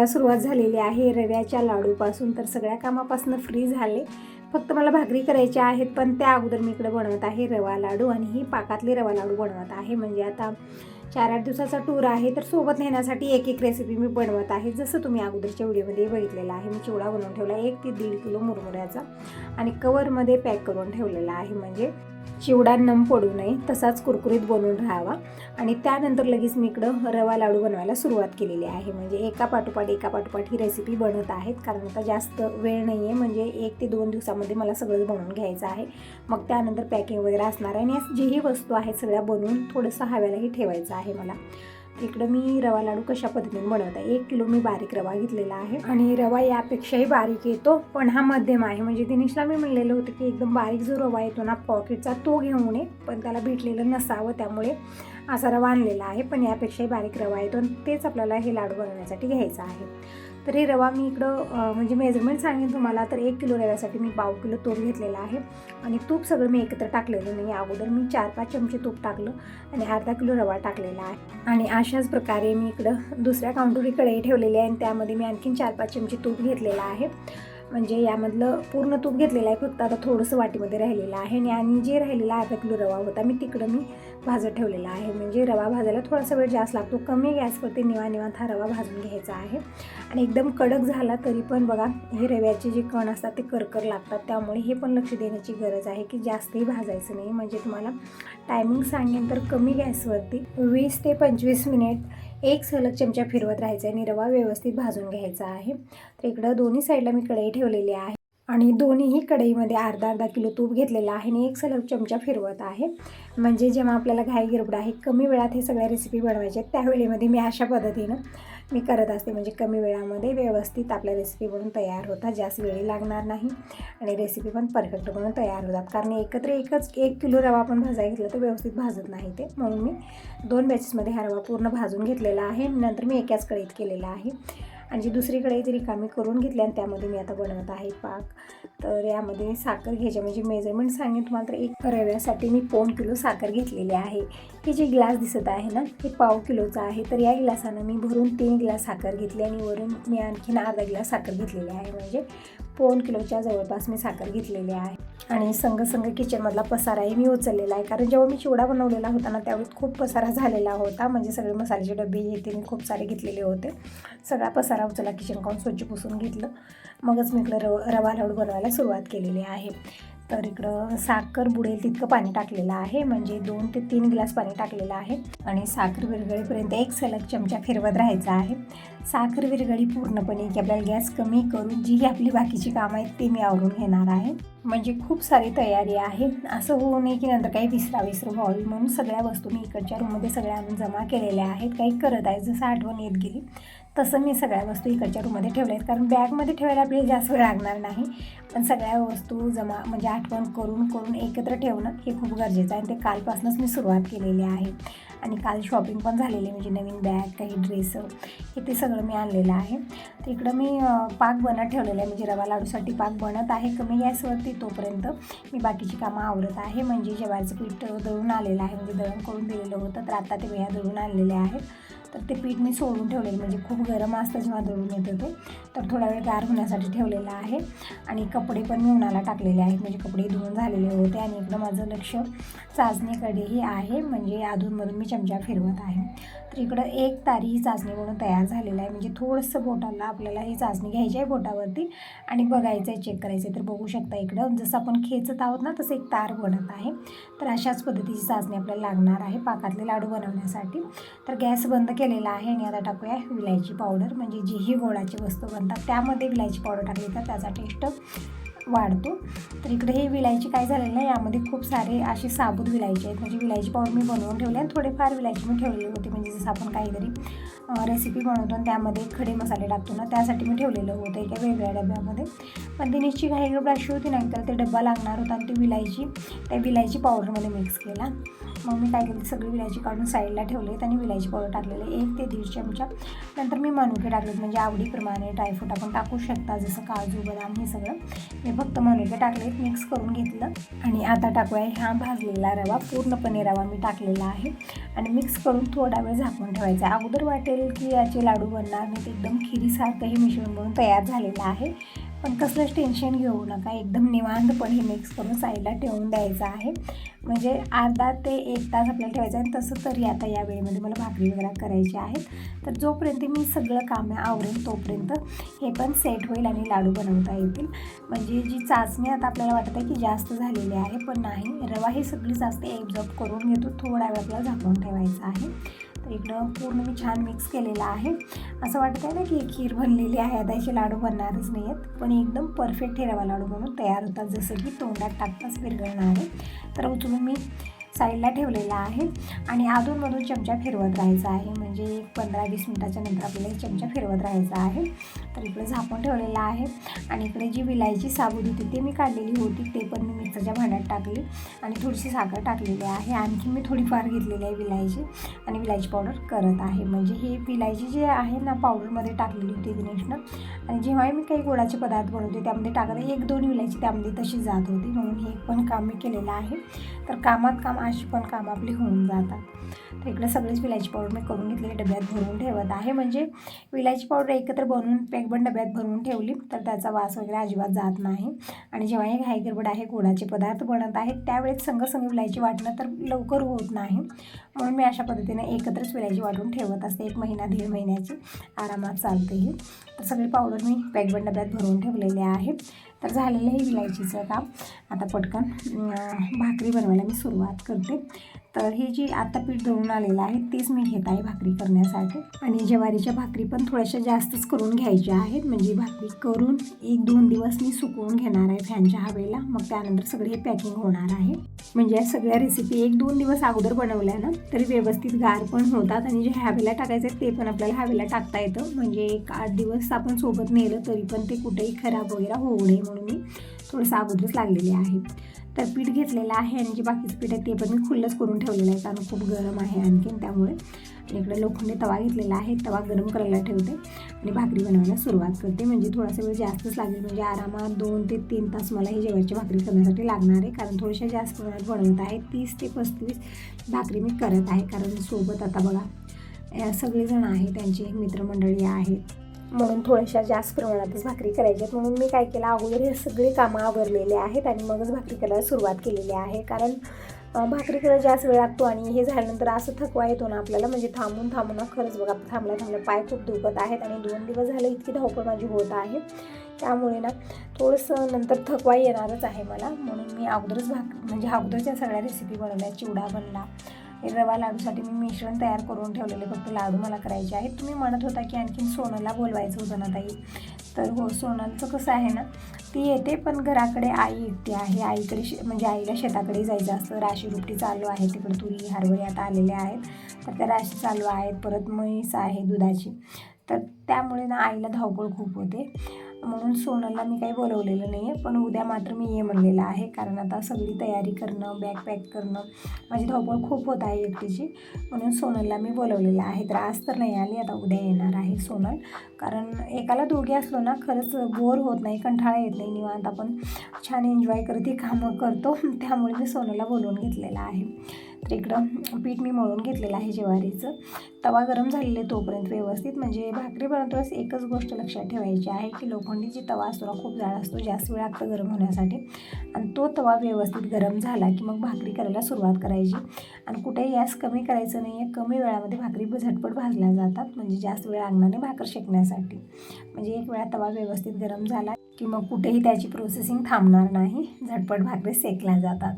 बनवायला सुरुवात झालेली आहे. रव्याच्या लाडूपासून तर सगळ्या कामापासून फ्री झाले. फक्त मला भाकरी करायच्या आहेत पण त्या अगोदर मी इकडे बनवत आहे रवा लाडू आणि ही पाकातले रवा लाडू बनवत आहे. म्हणजे आता चार आठ दिवसाचा टूर आहे तर सोबत नेण्यासाठी एक एक रेसिपी मी बनवत आहे. जसं तुम्ही अगोदरच्या व्हिडिओमध्ये बघितलेलं आहे मी चिवडा बनवून ठेवला एक ते दीड किलो मुरमुऱ्याचा आणि कवरमध्ये पॅक करून ठेवलेला आहे. म्हणजे चिवडा नम पडू नये तसाच कुरकुरीत बनवून राहावा. आणि त्यानंतर लगेच मी इकडं रवा लाडू बनवायला सुरुवात केलेली आहे. म्हणजे एका पाठोपाठ एका पाठोपाठ ही रेसिपी बनत आहेत. कारण आता जास्त वेळ नाही आहे म्हणजे एक ते दोन दिवसामध्ये मला सगळं बनवून घ्यायचं आहे. मग त्यानंतर पॅकिंग वगैरे असणार आहे. आणि जेही वस्तू आहेत सगळ्या बनवून थोडंसं हव्यालाही ठेवायचं आहे मला. इकडं मी रवा लाडू कशा पद्धतीने बनवत? आहे एक किलो मी बारीक रवा घेतलेला आहे. आणि रवा यापेक्षाही बारीक येतो. पण हा मध्यम आहे. म्हणजे दिनेशला मी म्हणलेलं होतं की एकदम बारीक जो रवा येतो ना पॉकेटचा तो घेऊ नये पण त्याला भेटलेलं नसावं. त्यामुळे असा रवा आणलेला आहे. पण यापेक्षाही बारीक रवा येतो. आणि तेच आपल्याला हे लाडू बनवण्यासाठी घ्यायचं आहे. तर हे रवा मी इकडं म्हणजे मेजरमेंट सांगेन तुम्हाला. तर एक किलो रव्यासाठी मी पाव किलो तूप घेतलेला आहे. आणि तूप सगळं मी एकत्र टाकलेलं नाही. अगोदर मी चार पाच चमचे तूप टाकलं आणि अर्धा किलो रवा टाकलेला आहे. आणि अशाच प्रकारे मी इकडं दुसऱ्या काउंटरी कढई ठेवलेली आहे आणि त्यामध्ये मी आणखीन चार पाच चमचे तूप घेतलेलं आहे. म्हणजे यामधलं पूर्ण तूप घेतलेलं आहे फक्त आता थोडंसं वाटीमध्ये राहिलेलं आहे आणि- आणि जे राहिलेला अर्धा किलो रवा होता मी तिकडं मी भाजत ठेवलेला आहे. म्हणजे रवा भाजायला थोडासा वेळ जास्त लागतो कमी गॅसवरती निवा निवांत हा रवा भाजून घ्यायचा आहे. आणि एकदम कडक झाला तरी पण बघा हे रव्याचे जे कण असतात ते करकर लागतात. त्यामुळे हे पण लक्ष देण्याची गरज आहे की जास्तही भाजायचं नाही. म्हणजे तुम्हाला टायमिंग सांगेन तर कमी गॅसवरती वीस ते पंचवीस मिनिट एक सलग चमचा फिरवत राहायचा आणि रवा व्यवस्थित भाजून घ्यायचा आहे. तर इकडं दोन्ही साईडला मी कढई ठेवलेली आहे. आणि दोन्हीही कढईमध्ये अर्धा अर्धा किलो तूप घेतलेलं आहे आणि एक सलग चमचा फिरवत आहे. म्हणजे जेव्हा आपल्याला घाई गिरबड आहे कमी वेळात हे सगळ्या रेसिपी बनवायच्या आहेत त्यावेळेमध्ये मी अशा पद्धतीनं मी करत असते. म्हणजे कमी वेळामध्ये व्यवस्थित आपल्या रेसिपी बनून तयार होतात. जास्त वेळी लागणार नाही आणि रेसिपी पण परफेक्ट बनून तयार होतात. कारण एकत्र एकच एक किलो रवा आपण भाजायला घेतला तर व्यवस्थित भाजत नाही ते. म्हणून मी दोन बॅचेसमध्ये हा रवा पूर्ण भाजून घेतलेला आहे. नंतर मी एकाच कढईत केलेला आहे. आणि जी दुसरी कढई ती रिकामी करून घेतली आणि त्यामध्ये मी आता बनवत आहे पाक. तर यामध्ये साखर घ्यायची. म्हणजे मेजरमेंट सांगेन तुम्हाला तर एक रव्यासाठी मी पाऊण किलो साखर घेतलेली आहे. हे जे ग्लास दिसत आहे ना हे पाव किलोचं आहे. तर या ग्लासानं मी भरून तीन ग्लास साखर घेतली आणि वरून मी आणखीन अर्धा ग्लास साखर घेतलेली आहे. म्हणजे पाऊण किलोच्या जवळपास मी साखर घेतलेली आहे. आणि संग संग किचनमधला पसाराही मी उचललेला आहे. कारण जेव्हा मी चिवडा बनवलेला होता ना त्यावेळेस खूप पसारा झालेला होता. म्हणजे सगळे मसाल्याचे डबे हे ते मी खूप सारे घेतलेले होते. सगळा पसारा उचला किचन काउन स्वच्छ पुसून घेतलं. मगच मी इकडं रव रवा लाडू बनवायला सुरुवात केलेली आहे. तर इकडं साखर बुडेल तितकं पाणी टाकलेलं आहे. म्हणजे दोन ते तीन ग्लास पाणी टाकलेलं आहे. आणि साखर विरघळीपर्यंत एक सलग चमचा फिरवत राहायचा आहे. साखर विरघळी पूर्णपणे की आपल्याला गॅस कमी करून जी आपली बाकीची कामं आहेत ती मी आवरून घेणार आहे. म्हणजे खूप सारी तयारी आहे. असं होऊ नये की नंतर काही विसरा विसरू व्हावी म्हणून सगळ्या वस्तू मी इकडच्या रूममध्ये सगळ्या आणून जमा केलेल्या आहेत. काही करत आहे जसं आठवण येत गेली. तसं मी सगळ्या वस्तू इकडच्या रूममध्ये ठेवल्या आहेत. कारण बॅगमध्ये ठेवायला आपल्याला जास्त वेळ लागणार नाही. पण सगळ्या वस्तू जमा म्हणजे आठवण करून करून एकत्र ठेवणं हे खूप गरजेचं आहे. आणि ते कालपासूनच मी सुरुवात केलेली आहे. आणि काल शॉपिंग पण झालेली आहे. म्हणजे नवीन बॅग काही ड्रेस हे ते सगळं मी आणलेलं आहे. तर इकडं मी पाक बनत ठेवलेलं आहे. म्हणजे रवा लाडूसाठी पाक बनत आहे. कमी गॅसवरती तोपर्यंत मी बाकीची कामं आवरत आहे. म्हणजे जेवायचं पीठ दळून आलेलं आहे. म्हणजे दळण करून दिलेलं होतं. तर आता ते वेळा दळून आणलेले आहेत. तर ते पीठ मी सोडून ठेवलेलं म्हणजे खूप गरम असतं जेव्हा दळून येतं ते तर थोडा वेळ गार होण्यासाठी ठेवलेलं आहे. आणि कपडे पण मी उन्हाला टाकलेले आहेत म्हणजे कपडे धुवून झालेले होते आणि इकडं माझं लक्ष चाचणीकडेही आहे म्हणजे अधूनमधून मी चमचा फिरवत आहे. तर इकडं एक तारी ही चाचणी म्हणून तयार झालेलं आहे म्हणजे थोडंसं बोटाला आपल्याला ही चाचणी घ्यायची आहे बोटावरती आणि बघायचं आहे चेक करायचं आहे तर बघू शकता इकडं जसं आपण खेचत आहोत ना तसं एक तार बनत आहे. तर अशाच पद्धतीची चाचणी आपल्याला लागणार आहे पाकातले लाडू बनवण्यासाठी. तर गॅस बंद केलेला आहे आणि आता टाकूया विलायची पावडर म्हणजे जी ही गोळाची वस्तू बनतात. त्यामध्ये विलायची पावडर टाकली तर त्याचा टेस्ट वाढतो. तर इकडे हे विलायची काय झालेलं आहे यामध्ये खूप सारे असे साबूत विलायचे आहेत. म्हणजे विलायची पावडर मी बनवून ठेवले आणि थोडेफार विलायची मी ठेवलेली होती. म्हणजे जसं आपण काहीतरी रेसिपी बनवतो आणि त्यामध्ये खडे मसाले टाकतो ना त्यासाठी मी ठेवलेलं होतं एका वेगळ्या डब्यामध्ये. पण दिनेशची घाई गडबड अशी होती नाही तर ते डब्बा लागणार होता आणि ती विलायची त्या विलायची पावडरमध्ये मिक्स केला. मग मी काय केलं सगळी विलायची काढून साईडला ठेवले आणि विलायची पावडर टाकलेले एक ते दीड चमचा. नंतर मी मनुके टाकलेत म्हणजे आवडीप्रमाणे ड्रायफ्रूट आपण टाकू शकता जसं काजू बदाम हे सगळं. मी फक्त मनुके टाकलेत मिक्स करून घेतलं. आणि आता टाकूया ह्या भाजलेला रवा पूर्णपणे रवा मी टाकलेला आहे. आणि मिक्स करून थोडा वेळ झाकून ठेवायचा आहे. अगोदर वाटेल की याचे लाडू बनणार नाहीत एकदम खिरीसारखं हे मिश्रण बनून तयार झालेलं आहे. पण कसलंच टेन्शन घेऊ नका. एकदम निवांतपणे मिक्स करून साईडला ठेवून द्यायचं आहे. म्हणजे अर्धा ते एक तास आपल्याला ठेवायचं आहे आणि तसं तरी आता या वेळेमध्ये मला भाकरी वगैरे करायची आहेत. तर जोपर्यंत मी सगळं काम आवरेल तोपर्यंत हे पण सेट होईल आणि लाडू बनवता येतील. म्हणजे जी चाचणी आता आपल्याला वाटत आहे की जास्त झालेली आहे पण नाही. रवा ही सगळी चाचणी एक्झॉप करून घेतो. थोडा वेळ आपल्याला झाकून ठेवायचं आहे. तर इकडं पूर्ण मी छान मिक्स केलेलं आहे. असं वाटतं आहे ना की खीर बनलेली आहे. आता याचे लाडू बनणारच नाही आहेत पण एकदम परफेक्ट हे लाडू म्हणून तयार होतात. जसं की तोंडात टाकताच विरघळणार आहे. तर उचलून मी साईडला ठेवलेला आहे. आणि अधूनमधून चमचा फिरवत राहायचा आहे. म्हणजे एक पंधरा वीस मिनटाच्या नंतर आपल्याला एक चमचा फिरवत राहायचा आहे. तर इकडे झाकून ठेवलेला आहे. आणि इकडे जी विलायची साबूत होती ते मी काढलेली होती. ते पण मी मिक्सरच्या भांड्यात टाकली आणि थोडीशी साखर टाकलेली आहे. आणखी मी थोडीफार घेतलेली आहे विलायची आणि विलायची पावडर करत आहे. म्हणजे हे विलायची जे आहे ना पावडरमध्ये टाकलेली होती दिनेशनं आणि जेव्हाही मी काही गोडाचे पदार्थ बनवते त्यामध्ये टाकत एक दोन विलायची त्यामध्ये तशी जात होती. म्हणून हे पण काम मी केलेलं आहे. तर कामात काम अशी पण काम आपली होऊन जातात. तर इकडे सगळेच विलायची पावडर मी करून घेतले मी डब्यात भरून ठेवत आहे. म्हणजे विलायची पावडर एकत्र बनवून पॅकबंद डब्यात भरून ठेवली तर त्याचा वास वगैरे अजिबात जात नाही. आणि जेव्हा हे घाई गडबड आहे गोडाचे पदार्थ बनत आहेत त्यावेळेस संगसंग विलायची वाटणं तर लवकर होत नाही. म्हणून मी अशा पद्धतीने एकत्रच विलायची वाटून ठेवत असते. एक महिना दीड महिन्याची आरामात चालते ही. तर सगळी पावडर मी पॅकबंद डब्यात भरून ठेवलेले आहे. तर झालेलं हे विलायचीचं काम. आता पटकन भाकरी बनवायला मी सुरुवात करते. तर हे जी आता पीठ दळून आलेलं आहे तेच मी घेत आहे भाकरी करण्यासाठी. आणि ज्वारीच्या भाकरी पण थोड्याशा जास्तच करून घ्यायच्या आहेत. म्हणजे भाकरी करून एक दोन दिवस मी सुकवून घेणार आहे फॅनच्या हवेला. मग त्यानंतर सगळे हे पॅकिंग होणार आहे. म्हणजे या सगळ्या रेसिपी एक दोन दिवस अगोदर बनवल्या ना तरी व्यवस्थित गार पण होतात. आणि जे हवेला टाकायचं ते पण आपल्याला हवेला टाकता येतं. म्हणजे एक आठ दिवस आपण सोबत नेलं तरी पण ते कुठेही खराब वगैरे होऊ नये म्हणून मी थोडंसं अगोदरच लागलेले आहे. तर पीठ घेतलेलं आहे आणि जे बाकीचं पीठ आहे ते पण मी खुल्लंच करून ठेवलेलं आहे कारण खूप गरम आहे आणखीन त्यामुळे. आणि इकडे लोखंडी तवा घेतलेला आहे तवा गरम करायला ठेवते आणि भाकरी बनवायला सुरुवात करते. म्हणजे थोडासा वेळ जास्तच लागेल म्हणजे आरामात दोन ते तीन तास मला ही जेवायची भाकरी करण्यासाठी लागणार आहे कारण थोड्याशा जास्त प्रमाणात बनवत आहे तीस ते पस्तीस भाकरी मी करत आहे कारण सोबत आता बघा सगळेजण आहे त्यांची मित्रमंडळी आहेत म्हणून थोड्याशा जास्त प्रमाणातच भाकरी करायची आहेत. म्हणून मी काय केलं अगोदर हे सगळी कामं आवरलेले आहेत आणि मगच भाकरी करायला सुरुवात केलेली आहे. कारण भाकरी करायला जास्त वेळ लागतो आणि हे झाल्यानंतर असं थकवा येतो ना आपल्याला म्हणजे थांबून थांबून खरंच बघा थांबल्या थांबल्या पाय खूप दुखत आहेत आणि दोन दिवस झाले इतकी धावपळ माझी होत आहे. त्यामुळे ना थोडंसं नंतर थकवा येणारच आहे मला. म्हणून मी अगोदरच भाक म्हणजे अगोदरच्या सगळ्या रेसिपी बनवल्या चिवडा बनला हे रवा लाडूसाठी मी मिश्रण तयार करून ठेवलेले फक्त लाडू मला करायचे आहेत. तुम्ही म्हणत होता की आणखीन सोनलला बोलवायचं होतं ना ताई. तर हो सोनलचं कसं आहे ना ती येते पण घराकडे आई एकटी आहे. आईकडे शे म्हणजे आईला शेताकडे जायचं असतं. राशी रुपटी चालू आहे. तिकडे तुरी हरभरे आता आलेल्या आहेत. तर त्या राशी चालू आहेत. परत म्हैस आहे दुधाची. तर त्यामुळे ना आईला धावपळ खूप होते. म्हणून सोनलला मी काही बोलवलेलं नाही आहे पण उद्या मात्र मी ये म्हणलेलं आहे कारण आता सगळी तयारी करणं बॅग पॅक करणं माझी धावपळ खूप होत आहे एकटीची म्हणून सोनलला मी बोलवलेलं आहे. तर आज तर नाही आली आता उद्या येणार आहे सोनल. कारण एकाला दोघे असलो ना खरंच बोर होत नाही कंठाळा येत नाही निवांत आपण छान एन्जॉय करत ही कामं करतो. त्यामुळे मी सोनलला बोलवून घेतलेलं आहे. तर इकडं पीठ मी मळून घेतलेलं आहे ज्वारीचं. तवा गरम झालेले तोपर्यंत व्यवस्थित म्हणजे भाकरी एकच गोष्ट लक्षात ठेवायची आहे की लोखंडी जी तवा असतो ना खूप जाड असतो जास्त वेळ आत्ता गरम होण्यासाठी. आणि तो तवा व्यवस्थित गरम झाला की मग भाकरी करायला सुरुवात करायची. आणि कुठेही गॅस कमी करायचं नाही आहे कमी वेळामध्ये भाकरी झटपट भाजल्या जातात म्हणजे जास्त वेळ अंगणाने भाकर शेकण्यासाठी. म्हणजे एक वेळा तवा व्यवस्थित गरम झाला की मग कुठेही त्याची प्रोसेसिंग थांबणार नाही झटपट भाकरी सेकल्या जातात.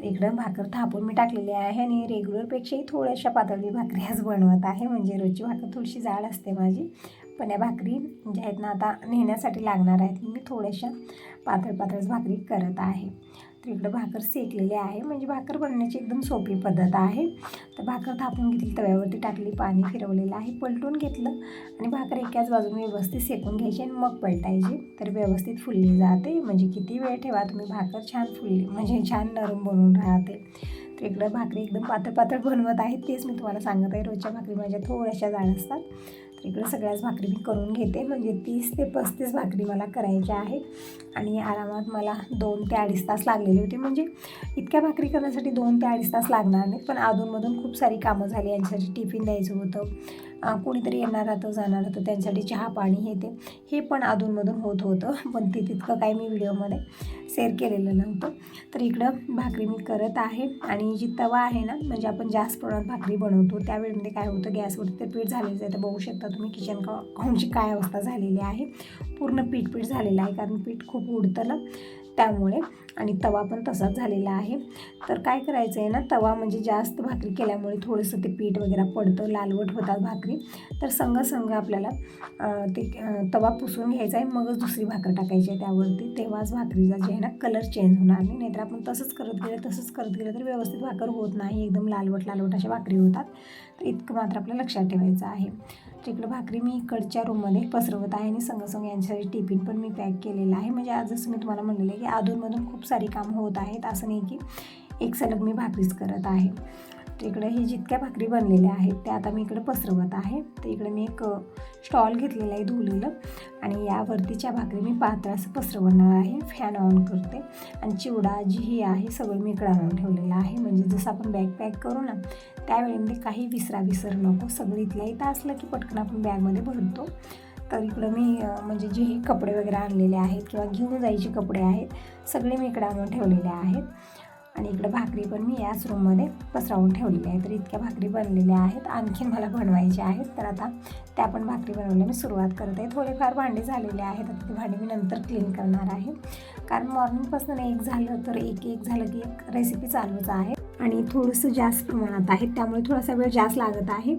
तर इकडं भाकर थापून मी टाकलेली आहे आणि रेग्युलरपेक्षाही थोड्याशा पातळी भाकरी आज बनवत आहे. म्हणजे रोजची भाकर थोडीशी जाड असते माझी. पण या भाकरी ज्या आहेत ना आता नेण्यासाठी लागणार आहेत मी थोड्याशा पातळ पातळच भाकरी करत आहे. तर इकडं भाकर सेकलेली आहे. म्हणजे भाकर बनण्याची एकदम सोपी पद्धत आहे. तर भाकर थापून घेतली तव्यावरती टाकली पाणी फिरवलेलं आहे. पलटून घेतलं आणि भाकर एकाच बाजूने व्यवस्थित सेकून घ्यायची आणि मग पलटायची. तर व्यवस्थित फुलली जाते. म्हणजे किती वेळ ठेवा तुम्ही भाकर छान फुलली म्हणजे छान नरम बनून राहते. तर इकडं भाकरी एकदम पातळ पातळ बनवत आहे तेच मी तुम्हाला सांगत आहे. रोजच्या भाकरी माझ्या थोड्याशा जाड असतात. इकडं सगळ्याच भाकरी मी करून घेते. म्हणजे तीस ते पस्तीस भाकरी मला करायच्या आहेत. आणि आरामात मला दोन ते अडीच तास लागलेले होते. म्हणजे इतक्या भाकरी करण्यासाठी दोन ते अडीच तास लागणार नाहीत. पण अधूनमधून खूप सारी कामं झाली. यांच्यासाठी टिफिन द्यायचं होतं. कोणीतरी येणार होतं जाणार होतं त्यांच्यासाठी चहा पाणी हे ते हे पण अधूनमधून होत होतं. पण ते तितकं काही मी व्हिडिओमध्ये शेअर केलेलं नव्हतं. तर इकडं भाकरी मी करत आहे. आणि जी तवा आहे ना म्हणजे आपण जास्त प्रमाणात भाकरी बनवतो त्यावेळेमध्ये काय होतं गॅसवरती ते पीठ झालेलं आहे. तर बघू शकता तुम्ही किचन का काउंटची काय अवस्था झालेली आहे. पूर्ण पीठ पीठ झालेलं आहे कारण पीठ खूप उडतं ना. त्यामुळे आणि तवा पण तसाच झालेला आहे. तर काय करायचं आहे ना तवा म्हणजे जास्त भाकरी केल्यामुळे थोडंसं ते पीठ वगैरे पडतं लालवट होतात भाकरी. तर संग संग आपल्याला ते तवा पुसून घ्यायचा आहे मगच दुसरी भाकर टाकायची आहे त्यावरती. तेव्हाच भाकरीचा जे आहे ना कलर चेंज होणार नाही. नाहीतर आपण तसंच करत गेलं तसंच करत गेलं तर व्यवस्थित भाकर होत नाही. एकदम लालवट लालवट अशा भाकरी होतात. तर इतकं मात्र आपल्याला लक्षात ठेवायचं आहे. तिकडं भाकरी मी इकडच्या रूममध्ये पसरवत आहे आणि संगसंग यांच्यासाठी टिफिन पण मी पॅक केलेला आहे. म्हणजे आज जसं मी तुम्हाला म्हणलेलं आहे की अधूनमधून खूप सारी कामं होत आहेत. असं नाही की एक सलग मी भाकरीच करत आहे. इकडे ही जितक्या भाकरी बनलेल्या आहेत त्या आता मी इकडे पसरवत आहे. तर इकडे मी एक स्टॉल घेतलेला आहे धुलेलं आणि यावरतीच्या भाकरी मी पातळ असं पसरवणार आहे फॅन ऑन करते. आणि चिवडा जी ही आहे सगळं मी इकडे आणून ठेवलेलं आहे. म्हणजे जसं आपण बॅग पॅक करू ना त्यावेळेमध्ये काही विसरा विसर नको. सगळं इथल्या इथं असलं की पटकन आपण बॅगमध्ये भरतो. तर इकडं मी म्हणजे जे हे कपडे वगैरे आणलेले आहेत किंवा घेऊन जायचे कपडे आहेत सगळे मी इकडे आणून ठेवलेले आहेत. आणि इकडं भाकरी पण मी याच रूममध्ये पसरवून ठेवलेली आहे. तर इतक्या भाकरी बनलेल्या आहेत. आणखीन मला बनवायच्या आहेत. तर आता त्या पण भाकरी बनवल्या मी सुरुवात करत आहे. थोडेफार भांडे झालेले आहेत. आता ती भांडी मी नंतर क्लीन करणार आहे. कारण मॉर्निंगपासून एक झालं तर एक एक झालं की एक रेसिपी चालूच आहे. आणि थोडंसं जास्त प्रमाणात आहे. त्यामुळे थोडासा वेळ जास्त लागत आहे.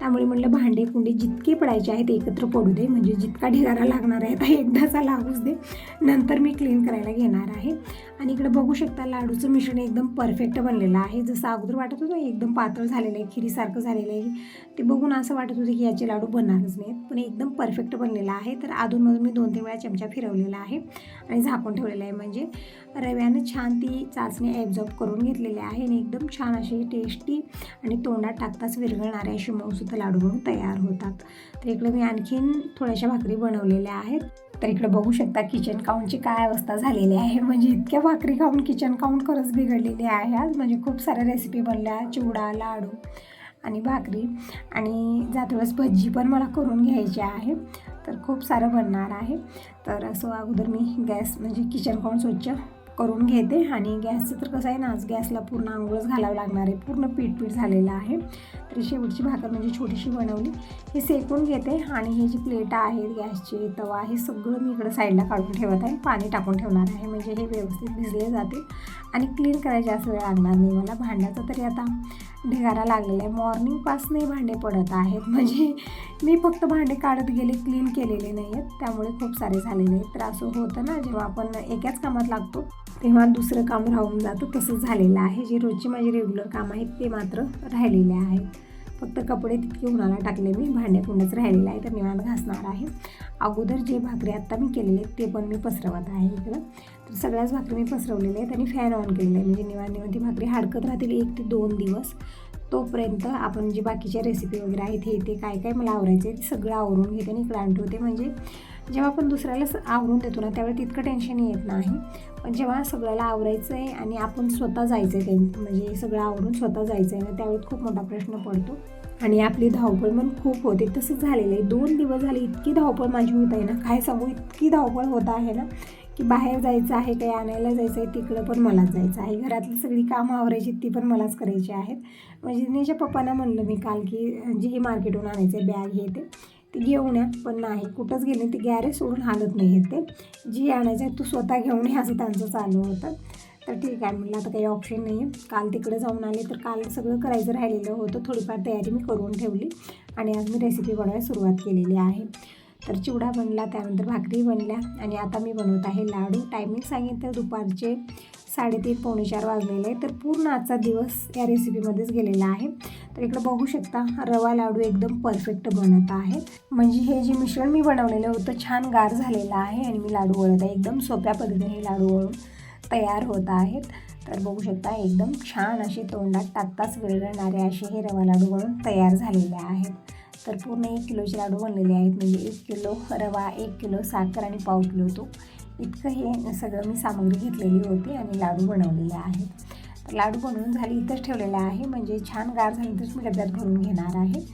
त्यामुळे म्हटलं भांडे कुंडे जितके पडायचे आहेत एकत्र पडू दे. म्हणजे जितका ढिगारा लागणार आहे तर एकदाचा लागूच दे. नंतर मी क्लीन करायला घेणार आहे. आणि इकडे बघू शकता लाडूचं मिश्रण एकदम परफेक्ट बनलेलं आहे. जसं अगोदर वाटत होतं एकदम पातळ झालेलं आहे खिरीसारखं झालेलं आहे. ते बघून असं वाटत होतं की याचे लाडू बनणारच नाहीत. पण एकदम परफेक्ट बनलेलं आहे. तर अधूनमधून मी दोन तीन वेळा चमचा फिरवलेला आहे आणि झाकून ठेवलेलं आहे. म्हणजे रव्यानं छान ती चाचणी ॲब्झॉर्ब करून घेतलेली आहे आणि एकदम छान अशी टेस्टी आणि तोंडात टाकताच विरघळणारे असे मऊसुद्धा लाडू म्हणून तयार होतात. तर इकडे मी आणखीन थोड्याशा भाकरी बनवलेल्या आहेत. तर इकडे बघू शकता किचन काउंटची काय अवस्था झालेली आहे. म्हणजे इतक्या भाकरी खाऊन किचन काउंट खरंच बिघडलेली आहे आज. म्हणजे खूप साऱ्या रेसिपी बनल्या. चिवडा लाडू आणि भाकरी. आणि जातवेळेस भज्जी पण मला करून घ्यायची आहे. तर खूप सारं बनणार आहे. तर असं अगोदर मी गॅस म्हणजे किचन काउंट स्वच्छ करून घेते. आणि गॅसचं तर कसं आहे ना आज गॅसला पूर्ण आंघोळच घालावं लागणार आहे. पूर्ण पीठ पीठ झालेलं आहे. तर शेवटची भाकर म्हणजे छोटीशी बनवली. हे सेकून घेते आणि ही जी प्लेट आहेत गॅसची तवा हे सगळं मी इकडं साईडला काढून ठेवत आहे. पाणी टाकून ठेवणार आहे. म्हणजे हे व्यवस्थित भिजले जाते आणि क्लीन करायला जास्त वेळ लागणार नाही. मला भांड्याचं तरी आता ढिगारा लागलेला आहे. मॉर्निंगपासूनही भांडे पडत आहेत. म्हणजे मी फक्त भांडे काढत गेले क्लीन केलेले नाही आहेत त्यामुळे खूप सारे झालेले आहेत. तर असं होतं ना जेव्हा आपण एकाच कामात लागतो तेव्हा दुसरं काम राहून जातं. तसंच झालेलं आहे. जे रोजची माझी रेग्युलर काम आहेत ते मात्र राहिलेले आहेत. फक्त कपडे तितके उन्हाला टाकले मी भांडे कुंडच राहिलेलं आहे तर निवांत घासणार आहे. अगोदर जे भाकरी आत्ता मी केलेले आहेत ते पण मी पसरवत आहे इकडं. तर सगळ्याच भाकरी मी पसरवलेल्या आहेत आणि फॅन ऑन केलेलं आहे म्हणजे निवांत निवांत ती भाकरी हाडकत राहतील एक ते दोन दिवस. तोपर्यंत आपण जे बाकीच्या रेसिपी वगैरे आहेत हे ते काय काय मला आवरायचं आहे ते सगळं आवरून घेते आणि इकडं आणून होते. म्हणजे जेव्हा आपण दुसऱ्याला आवरून देतो ना त्यावेळी तितकं टेन्शन येत नाही. पण जेव्हा सगळ्याला आवरायचं आहे आणि आपण स्वतः जायचं आहे ते म्हणजे सगळं आवरून स्वतः जायचं आहे ना त्यावेळी खूप मोठा प्रश्न पडतो. आणि आपली धावपळ पण खूप होते. तसंच झालेलं आहे. दोन दिवस झाले इतकी धावपळ माझी होत आहे ना काय सांगू इतकी धावपळ होत आहे ना की बाहेर जायचं आहे काही आणायला जायचं आहे तिकडं पण मलाच जायचं आहे. घरातली सगळी कामं आवरायची ती पण मलाच करायची आहेत. म्हणजे तिच्या पप्पांना म्हणलं मी काल की जे हे मार्केटहून आणायचं आहे बॅग हे ते. ती घेऊन या. पण नाही कुठंच गेले ते गॅरेज सोडून हालत नाही आहेत ते. जी आणायचं आहे तू स्वतः घेऊन ये असं त्यांचं चालू होतं. तर ठीक आहे म्हणलं आता काही ऑप्शन नाही आहे काल तिकडे जाऊन आले तर काल सगळं करायचं राहिलेलं होतं. थोडीफार तयारी मी करून ठेवली. आणि आज मी रेसिपी बनवायला सुरुवात केलेली आहे. तर चिवडा बनला त्यानंतर भाकरी बनल्या. आणि आता मी बनवत आहे लाडू. टायमिंग सांगितलं दुपारचे. साडेतीन पावणे चार वाजलेले आहे तर पूर्ण आजचा दिवस या रेसिपीमध्येच गेलेला आहे. तर इकडं बघू शकता रवा लाडू एकदम परफेक्ट बनत आहे. म्हणजे हे जे मिश्रण मी बनवलेलं होतं छान गार झालेलं आहे आणि मी लाडू वळत आहे. एकदम सोप्या पद्धतीने हे लाडू वळून तयार होत आहेत. तर बघू शकता एकदम छान असे तोंडात टाकताच विरघळणारे असे हे रवा लाडू बनून तयार झालेले आहेत. तर पूर्ण एक किलोचे लाडू बनलेले आहेत. म्हणजे एक किलो रवा एक किलो साखर आणि पाव किलो तूप. इतकं हे सगळं मी सामग्री घेतलेली होती आणि लाडू बनवलेले आहेत. तर लाडू बनवून झाले इथंच ठेवलेला आहे. म्हणजे छान गार झाल्यानंतरच मी डब्यात भरून घेणार आहे.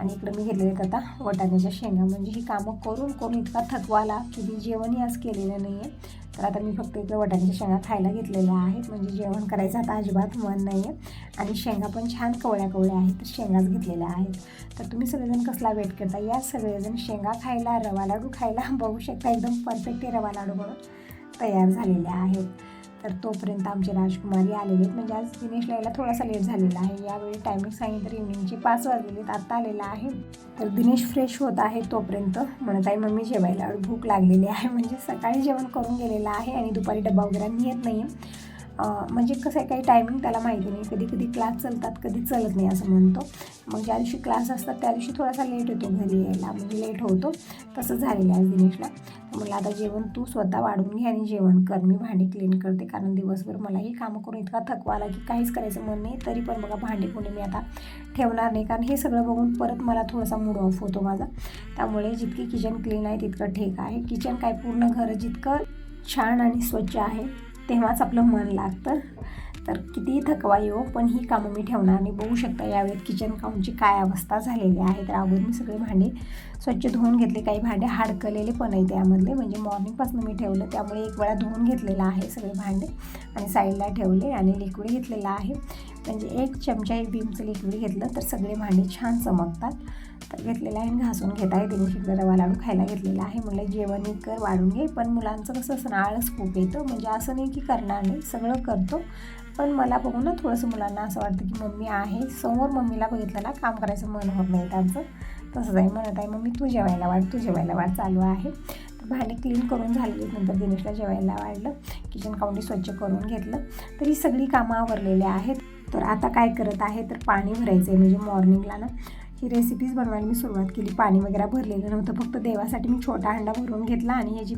आणि इकडं मी घेतलेले करता आता वटाण्याच्या शेंगा. म्हणजे ही कामं करून करून इतका थकवा आला की मी जेवणही आज केलेलं नाही आहे तर आता मी फक्त इकडे वटांच्या शेंगा खायला घेतलेल्या आहेत. म्हणजे जेवण करायचं आता अजिबात मन नाही आहे आणि शेंगा पण छान कवळ्या कवळ्या आहेत तर शेंगाच घेतलेल्या आहेत. तर तुम्ही सगळेजण कसला वेट करता? या सगळेजण शेंगा खायला रवा लाडू खायला बघू शकता. एकदम परफेक्ट रवा लाडू म्हणून तयार झालेले आहेत. तर तोपर्यंत आमचे राजकुमारी आलेले आहेत. म्हणजे आज दिनेशला यायला थोडासा लेट झालेला आहे. यावेळी टायमिंग सांगितलं तर इव्हनिंगचे पाच वाजलेले आहेत. आत्ता आलेला आहे. तर दिनेश फ्रेश होत आहे तोपर्यंत. म्हणत आहे मम्मी जेवायला भूक लागलेली आहे. म्हणजे सकाळी जेवण करून गेलेलं आहे आणि दुपारी डबा वगैरे नेत नाही आहे म्हणजे कसं आहे काही टायमिंग त्याला माहिती नाही. कधी कधी क्लास चालतात कधी चालत नाही असं म्हणतो. मग ज्या दिवशी क्लास असतात त्या दिवशी थोडासा लेट होतो घरी यायला. म्हणजे लेट होतो. तसं झालेलं आहे दिनेशला. म्हणलं आता जेवण तू स्वतः वाढून घे आणि जेवण कर. मी भांडी क्लीन करते. कारण दिवसभर मलाही कामं करून इतका थकवा आला की काहीच करायचं मन नाही. तरी पण बघा भांडी कोणी मी आता ठेवणार नाही. कारण हे सगळं बघून परत मला थोडासा मूड ऑफ होतो माझा. त्यामुळे जितकी किचन क्लीन आहे तितकं ठीक आहे. किचन काय पूर्ण घर जितकं छान आणि स्वच्छ आहे तेव्हाच आपलं मन लागतं. तर कितीही थकवा येऊ पण ही कामं मी ठेवणार आणि बघू शकता यावेळेत किचन काउंटची काय अवस्था झालेली आहे. तर अगोदर मी सगळे भांडे स्वच्छ धुवून घेतले. काही भांडे हाडकलेले पण आहे त्यामधले म्हणजे मॉर्निंगपासून मी ठेवलं. त्यामुळे एक वेळा धुवून घेतलेलं आहे सगळे भांडे आणि साईडला ठेवले आणि लिक्विड घेतलेलं आहे. म्हणजे एक चमचा बीमचं लिक्विड घेतलं तर सगळे भांडे छान चमकतात. घेतलेलं आहे आणि घासून घेत आहे. त्यांनी शिकलं रवा लाडू खायला घेतलेला आहे. म्हणलं जेवणही कर वाढून घे. पण मुलांचं कसं असं आळस खूप येतं. म्हणजे असं नाही की करणार नाही. सगळं करतो. पण मला बघून ना थोडंसं मुलांना असं वाटतं की मम्मी आहे. समोर मम्मीला बघितलं ना काम करायचं मन होत नाही त्यांचं. तसंच आहे. म्हणत आहे मम्मी तू जेवायला वाढ. तू जेवायला वाढ. चालू आहे. तर भांडे क्लीन करून झालेली नंतर दिनेशला जेवायला वाढलं. किचन काउंटी स्वच्छ करून घेतलं. तर ही सगळी कामं आवरलेली आहेत. तर आता काय करत आहे? तर पाणी भरायचं आहे म्हणजे मॉर्निंगला ना ही रेसिपीज बनवायला मी सुरुवात केली. पाणी वगैरे भरलेलं नव्हतं. फक्त देवासाठी मी छोटा हंडा भरून घेतला आणि हे जी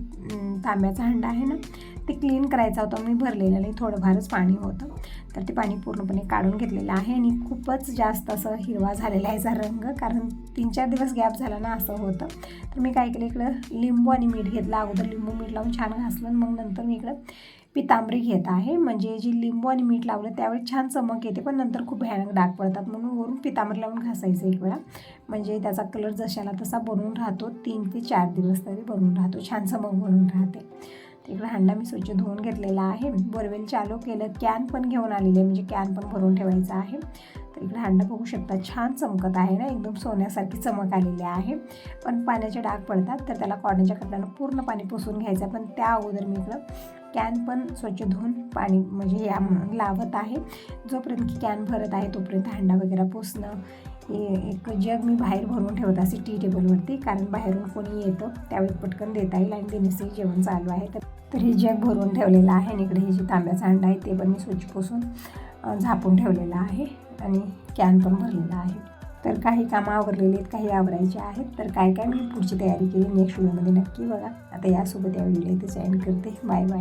तांब्याचा हंडा आहे ना ते क्लीन करायचा होता. मी भरलेलं नाही थोडंफारच पाणी होतं. तर ते पाणी पूर्णपणे काढून घेतलेलं आहे आणि खूपच जास्त असं हिरवा झालेला आहे याचा रंग कारण तीन चार दिवस गॅप झाला ना असं होतं. तर मी काय केलं इकडं लिंबू आणि मीठ घेतलं. अगोदर लिंबू मीठ लावून छान घासलं मग नंतर मी इकडं पितांबरी घेत आहे. म्हणजे जी लिंबू आणि मीठ लावलं त्यावेळी छान चमक येते पण नंतर खूप भयानक डाग पडतात. म्हणून वरून पितांबरी लावून घासायचं एक वेळा. म्हणजे त्याचा कलर जशाला तसा बनवून राहतो. तीन ते चार दिवस तरी बनवून राहतो. छान चमक बनून राहते. तिकडे हांडा मी स्वच्छ धुवून घेतलेला आहे. बोरवेल चालू केलं कॅन पण घेऊन आलेली आहे. म्हणजे कॅन पण भरून ठेवायचा आहे. तर इकडे हांडा बघू शकता छान चमकत आहे ना. एकदम सोन्यासारखी चमक आलेली आहे. पण पाण्याचे डाग पडतात तर त्याला कॉर्नच्या कपड्यानं पूर्ण पाणी पुसून घ्यायचं पण त्या अगोदर मी इकडं कॅन पण स्वच्छ धुवून पाणी म्हणजे या लावत आहे. जोपर्यंत की कॅन भरत आहे तोपर्यंत हांडा वगैरे पुसणं हे एक जग मी बाहेर भरून ठेवत असे टी टेबलवरती. कारण बाहेरून कोणी येतं त्यावेळी पटकन देता येईल आणि देण्यासही जेवण चालू आहे. तर तर हे जग भरून ठेवलेलं आहे आणि इकडे हे जे तांब्याचा हांडा आहे ते पण मी स्वच्छ पुसून झापून ठेवलेलं आहे आणि कॅन पण भरलेला आहे. तर काही कामं आवरलेली आहेत काही आवरायचे आहेत. तर काय काय मी पुढची तयारी केली नेक्स्ट व्हिडिओमध्ये नक्की बघा. आता यासोबत या व्हिडिओ इथे जॉईन करते. Bye bye